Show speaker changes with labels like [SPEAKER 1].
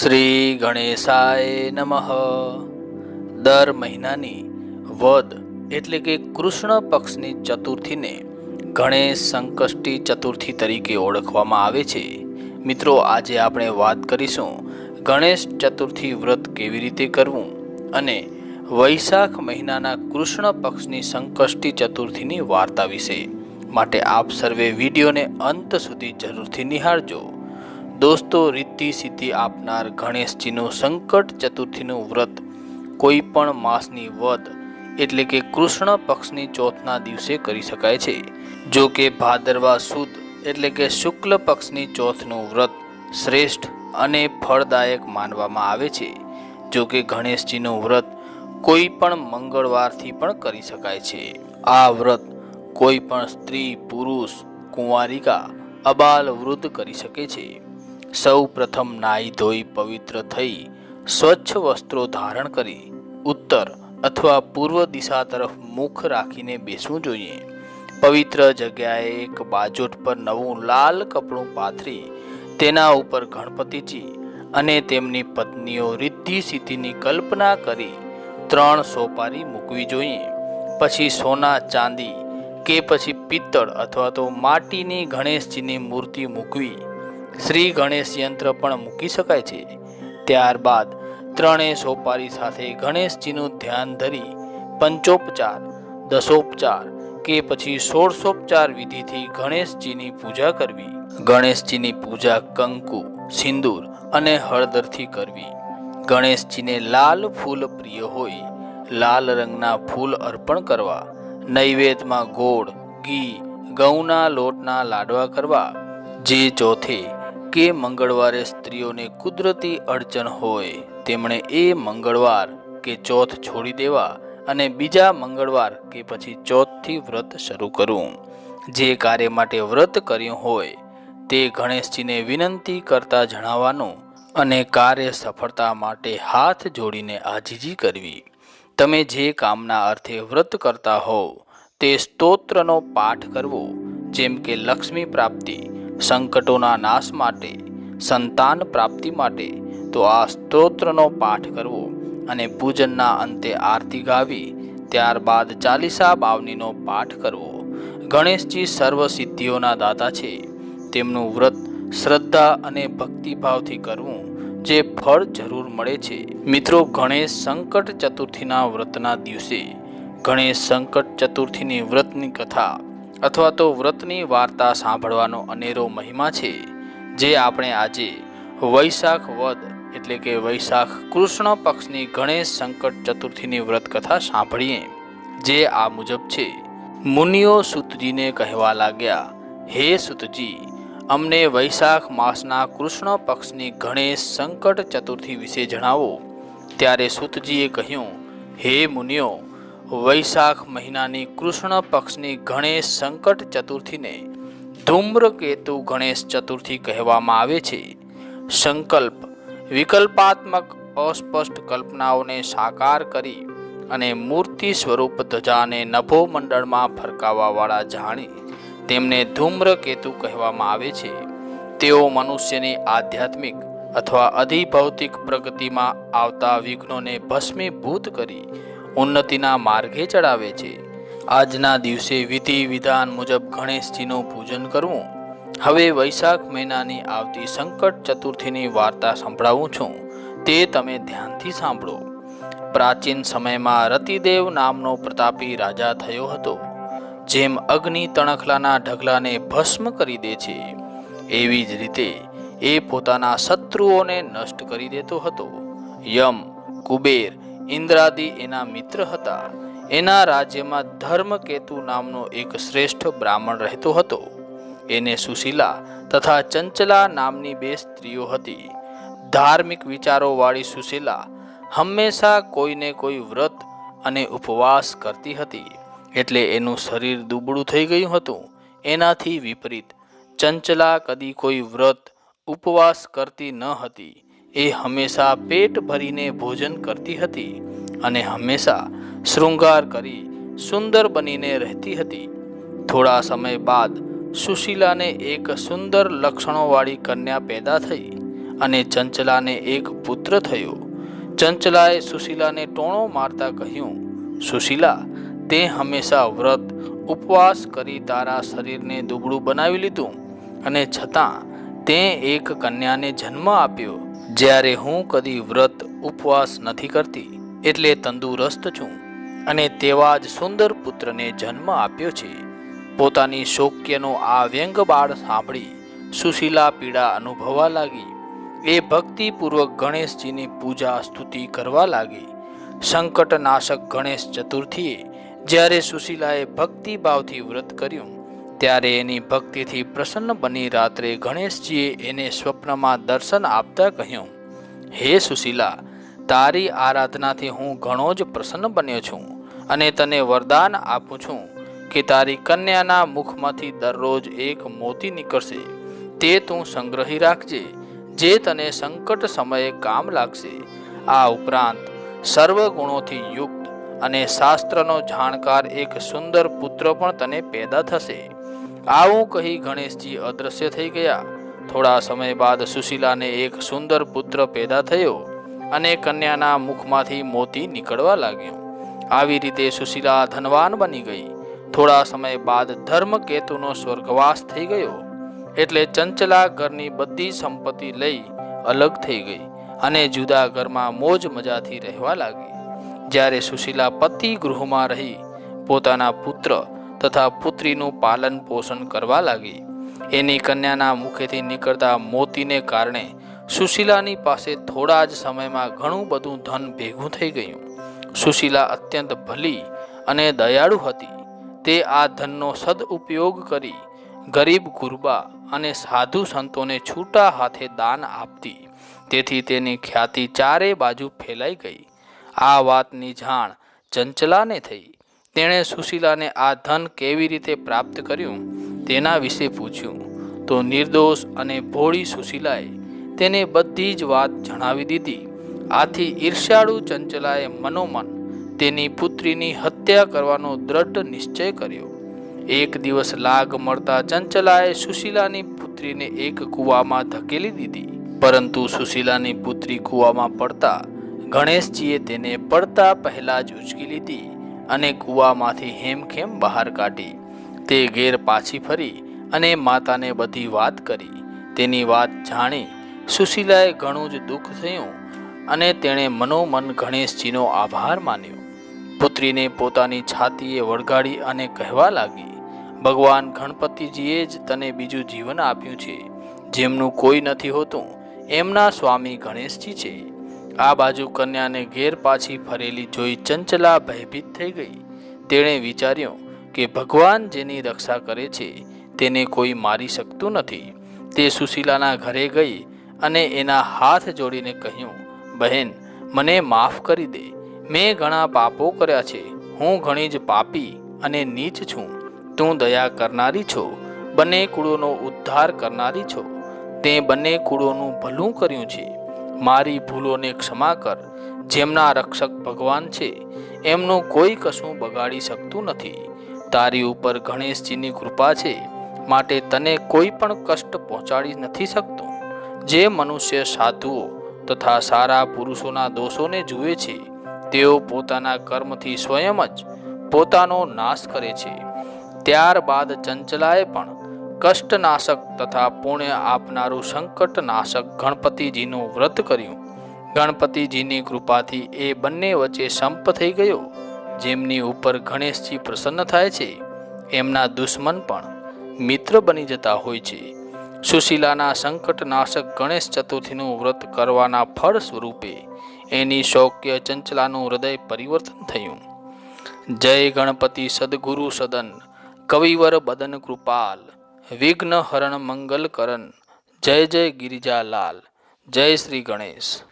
[SPEAKER 1] શ્રી ગણેશાય નમઃ. દર મહિનાની વદ એટલે કે કૃષ્ણ પક્ષની ચતુર્થીને ગણેશ સંકષ્ટી ચતુર્થી તરીકે ઓળખવામાં આવે છે. મિત્રો, આજે આપણે વાત કરીશું ગણેશ ચતુર્થી વ્રત કેવી રીતે કરવું અને વૈશાખ મહિનાના કૃષ્ણ પક્ષની સંકષ્ટી ચતુર્થીની વાર્તા વિશે. માટે આપ સર્વે વિડીયોને અંત સુધી જરૂરથી નિહાળજો. દોસ્તો, રીતિ સિદ્ધિ આપનાર ગણેશજીનું સંકટ ચતુર્થીનું વ્રત. કોઈ પણ માસની વદ એટલે કે કૃષ્ણ પક્ષની ચોથના દિવસે કરી શકાય છે. જો કે ભાદરવા સુદ એટલે કે શુક્લ પક્ષની ચોથનું વ્રત શ્રેષ્ઠ અને ફળદાયક માનવામાં આવે છે. જો કે ગણેશજીનું વ્રત કોઈ પણ મંગળવારથી પણ કરી શકાય છે. આ વ્રત કોઈ પણ સ્ત્રી, પુરુષ, કુંવારિકા, અબાલ વૃદ્ધ કરી શકે છે. સૌ પ્રથમ નાઈ ધોઈ પવિત્ર થઈ સ્વચ્છ વસ્ત્રો ધારણ કરી ઉત્તર અથવા પૂર્વ દિશા તરફ મુખ રાખીને બેસવું જોઈએ. પવિત્ર જગ્યાએ એક બાજોટ પર નવું લાલ કપડું પાથરી તેના ઉપર ગણપતિજી અને તેમની પત્નીઓ રિદ્ધિ સિદ્ધિની કલ્પના કરી ત્રણ સોપારી મૂકવી જોઈએ. પછી સોના, ચાંદી કે પછી પિત્તળ અથવા તો માટીની ગણેશજીની મૂર્તિ મૂકવી. શ્રી ગણેશ યંત્ર પણ મૂકી શકાય છે. ત્યારબાદ ત્રણેય સોપારી સાથે ગણેશજીનું ધ્યાન ધરી પંચોપચાર દસોપચાર કે પછી સોળસોપચાર વિધિથી ગણેશજીની પૂજા કરવી. ગણેશજીની પૂજા કંકુ, સિંદૂર અને હળદરથી કરવી. ગણેશજીને લાલ ફૂલ પ્રિય હોય, લાલ રંગના ફૂલ અર્પણ કરવા, નૈવેદ્યમાં ગોળ, ઘી, ઘઉંના લોટના લાડવા કરવા. જે ચોથે કે મંગળવારે સ્ત્રીઓને કુદરતી અડચણ હોય, તેમણે એ મંગળવાર કે ચોથ છોડી દેવા અને બીજા મંગળવાર કે પછી ચોથથી વ્રત શરૂ કરવું. જે કાર્ય માટે વ્રત કર્યું હોય, તે ગણેશજીને વિનંતી કરતા જણાવવાનું અને કાર્ય સફળતા માટે હાથ જોડીને આજીજી કરવી. તમે જે કામના અર્થે વ્રત કરતા હોવ, તે સ્તોત્રનો પાઠ કરવો, જેમ કે લક્ષ્મી પ્રાપ્તિ સંકટોના નાશ માટે, સંતાન પ્રાપ્તિ માટે, તો આ સ્તોત્રનો પાઠ કરવો અને પૂજનના અંતે આરતી ગાવી, ત્યારબાદ ચાલીસા બાવનીનો પાઠ કરવો. ગણેશજી સર્વ સિદ્ધિઓના દાતા છે. તેમનું વ્રત શ્રદ્ધા અને ભક્તિભાવથી કરવું, જે ફળ જરૂર મળે છે. મિત્રો, ગણેશ સંકટ ચતુર્થીના વ્રતના દિવસે, ગણેશ સંકટ ચતુર્થીની વ્રતની કથા અથવા તો વ્રતની વાર્તા સાંભળવાનો અનેરો મહિમા છે, જે આપણે આજે વૈશાખ વદ એટલે કે વૈશાખ કૃષ્ણ પક્ષની ગણેશ સંકટ ચતુર્થીની વ્રત કથા સાંભળીએ, જે આ મુજબ છે. મુનિઓ સુતજીને કહેવા લાગ્યા, હે સુતજી, અમને વૈશાખ માસના કૃષ્ણ પક્ષની ગણેશ સંકટ ચતુર્થી વિશે જણાવો. ત્યારે સુતજીએ કહ્યું, હે મુનિઓ વૈશાખ મહિનાની કૃષ્ણ પક્ષની ગણેશ સંકટ ચતુર્થીને ધૂમ્રકેતુ ગણેશ ચતુર્થી કહેવામાં આવે છે. સંકલ્પ, વિકલ્પાત્મક, અસ્પષ્ટ કલ્પનાઓને સાકાર કરી અને મૂર્તિ સ્વરૂપ ધજાને નભો મંડળમાં ફરકાવવાવાળા જાણી તેમને ધૂમ્રકેતુ કહેવામાં આવે છે. તેઓ મનુષ્યની આધ્યાત્મિક અથવા અધિભૌતિક પ્રગતિમાં આવતા વિઘ્નોને ભસ્મીભૂત કરી ઉન્નતિના માર્ગે ચડાવે છે. આજના દિવસે વિધિ વિધાન મુજબ ગણેશજીનું પૂજન કરવું. હવે વૈશાખ મહિનાની આવતી સંકટ ચતુર્થીની વાર્તા સંભળાવું છું. તે તમે ધ્યાનથી સાંભળો. પ્રાચીન સમયમાં રતિદેવ નામનો પ્રતાપી રાજા થયો હતો, જેમ અગ્નિ તણખલાના ઢગલાને ભસ્મ કરી દે છે. એવી જ રીતે એ પોતાના શત્રુઓને નષ્ટ કરી દેતો હતો. યમ, કુબેર ઇન્દ્રાદિ એના મિત્ર હતા. એના રાજ્યમાં ધર્મકેતુ નામનો એક શ્રેષ્ઠ બ્રાહ્મણ રહેતો હતો. એને સુશીલા તથા ચંચલા નામની બે સ્ત્રીઓ હતી. ધાર્મિક વિચારોવાળી સુશીલા હંમેશા કોઈને કોઈ વ્રત અને ઉપવાસ કરતી હતી. એટલે એનું શરીર દુબળું થઈ ગયું હતું. એનાથી વિપરીત ચંચલા કદી કોઈ વ્રત, ઉપવાસ કરતી ન હતી. એ હંમેશા પેટ ભરીને ભોજન કરતી હતી અને હંમેશા શૃંગાર કરી સુંદર બનીને રહેતી હતી. થોડા સમય બાદ સુશીલાને એક સુંદર લક્ષણોવાળી કન્યા પેદા થઈ અને ચંચલાને એક પુત્ર થયો. ચંચલાએ સુશીલાને ટોણો મારતા કહ્યું, સુશીલા, તે હંમેશા વ્રત, ઉપવાસ કરી તારા શરીરને દુબળું બનાવી લીધું અને છતાં તે એક કન્યાને જન્મ આપ્યો. જ્યારે હું કદી વ્રત ઉપવાસ નથી કરતી, એટલે તંદુરસ્ત છું અને તેવા જ સુંદર પુત્રને જન્મ આપ્યો છે. પોતાની શોક્યનો આ વ્યંગ બાળ સાંભળી સુશીલા પીડા અનુભવવા લાગી. એ ભક્તિપૂર્વક ગણેશજીની પૂજા સ્તુતિ કરવા લાગી. સંકટનાશક ગણેશ ચતુર્થીએ જ્યારે સુશીલાએ ભક્તિભાવથી વ્રત કર્યું ત્યારે એની ભક્તિથી પ્રસન્ન બની રાત્રે ગણેશજીએ એને સ્વપ્નમાં દર્શન આપતા કહ્યું, હે સુશીલા, તારી આરાધનાથી હું ઘણો જ પ્રસન્ન બન્યો છું અને તને વરદાન આપું છું કે તારી કન્યાના મુખમાંથી દરરોજ એક મોતી નીકળશે. તે તું સંગ્રહી રાખજે, જે તને સંકટ સમયે કામ લાગશે. આ ઉપરાંત સર્વ ગુણોથી યુક્ત અને શાસ્ત્રનો જાણકાર એક સુંદર પુત્ર પણ તને પેદા થશે. આવું કહી ગણેશજી અદૃશ્ય થઈ ગયા. થોડા સમય બાદ સુશીલાને એક સુંદર પુત્ર પેદા થયો અને કન્યાના મુખમાંથી મોતી નીકળવા લાગ્યો. આવી રીતે સુશીલા ધનવાન બની ગઈ. થોડા સમય બાદ ધર્મકેતુનો સ્વર્ગવાસ થઈ ગયો. એટલે ચંચલા ઘરની બધી સંપત્તિ લઈ અલગ થઈ ગઈ અને જુદા ઘરમાં મોજ મજાથી રહેવા લાગી. જ્યારે સુશીલા પતિ ગૃહમાં રહી, પોતાના પુત્ર તથા પુત્રીનું પાલન પોષણ કરવા લાગી. એની કન્યાના મુખેથી નીકળતા મોતીને કારણે સુશીલાની પાસે થોડા જ સમયમાં ઘણું બધું ધન ભેગું થઈ ગયું. સુશીલા અત્યંત ભલી અને દયાળુ હતી. તે આ ધનનો સદઉપયોગ કરી ગરીબ ગુરબા અને સાધુ સંતોને છૂટા હાથે દાન આપતી. તેથી તેની ખ્યાતિ ચારે બાજુ ફેલાઈ ગઈ. આ વાતની જાણ ચંચલાને થઈ. તેણે સુશીલાને આ ધન કેવી રીતે પ્રાપ્ત કર્યું તેના વિશે પૂછ્યું. તો નિર્દોષ અને ભોળી સુશીલાએ તેને બધી જ વાત જણાવી દીધી. આથી ઈર્ષ્યાળુ ચંચલાએ મનોમન તેની પુત્રીની હત્યા કરવાનો દ્રઢ નિશ્ચય કર્યો. એક દિવસ લાગ મળતા ચંચલાએ સુશીલાની પુત્રીને એક કૂવામાં ધકેલી દીધી. પરંતુ સુશીલાની પુત્રી કૂવામાં પડતા ગણેશજીએ તેને પડતા પહેલાં જ ઉચકી લીધી. અને કૂવામાંથી હેમખેમ બહાર કાઢી, તે ઘેર પાછી ફરી અને માતાને બધી વાત કરી. તેની વાત જાણી સુશીલાએ ઘણું જ દુઃખ થયું અને તેણે મનોમન ગણેશજીનો આભાર માન્યો. પુત્રીને પોતાની છાતીએ વળગાડી અને કહેવા લાગી, ભગવાન ગણપતિજીએ જ તને બીજું જીવન આપ્યું છે. જેમનું કોઈ નથી હોતું, એમના સ્વામી ગણેશજી છે. આ બાજુ કન્યાને ઘેર પાછી ફરેલી જોઈ ચંચલા ભયભીત થઈ ગઈ. તેણે વિચાર્યું કે ભગવાન જેની રક્ષા કરે છે, તેને કોઈ મારી શકતું નથી. તે સુશીલાના ઘરે ગઈ અને એના હાથ જોડીને કહ્યું, બહેન, મને માફ કરી દે. મેં ઘણા પાપો કર્યા છે. હું ઘણી જ પાપી અને નીચ છું. તું દયા કરનારી છો. બંને કુળોનો ઉદ્ધાર કરનારી છો. તે બંને કુળોનું ભલું કર્યું છે. મારી ભૂલોને ક્ષમા કર. જેમના રક્ષક ભગવાન છે, એમનું કોઈ કશું બગાડી શકતું નથી. તારી ઉપર ગણેશજીની કૃપા છે, માટે તને કોઈ પણ કષ્ટ પહોંચાડી નથી શકતો. જે મનુષ્ય સાધુઓ તથા સારા પુરુષોના દોષોને જુએ છે, તેઓ પોતાના કર્મથી સ્વયં જ પોતાનો નાશ કરે છે. ત્યારબાદ ચંચલાએ પણ કષ્ટનાશક તથા પુણ્ય આપનારું સંકટનાશક ગણપતિજીનું વ્રત કર્યું. ગણપતિજીની કૃપાથી એ બંને વચ્ચે સંપ થઈ ગયો, જેમની ઉપર ગણેશજી પ્રસન્ન થાય છે, એમના દુશ્મન પણ મિત્ર બની જતા હોય છે. સુશીલાના સંકટનાશક ગણેશ ચતુર્થીનું વ્રત કરવાના ફળ સ્વરૂપે એની શૌક્ય ચંચલાનું હૃદય પરિવર્તન થયું. જય ગણપતિ સદગુરુ સદન, કવિવર બદન કૃપાલ. વિઘ્ન મંગલકરણ. જય જય ગિરિજાલાલ. જય શ્રી ગણેશ.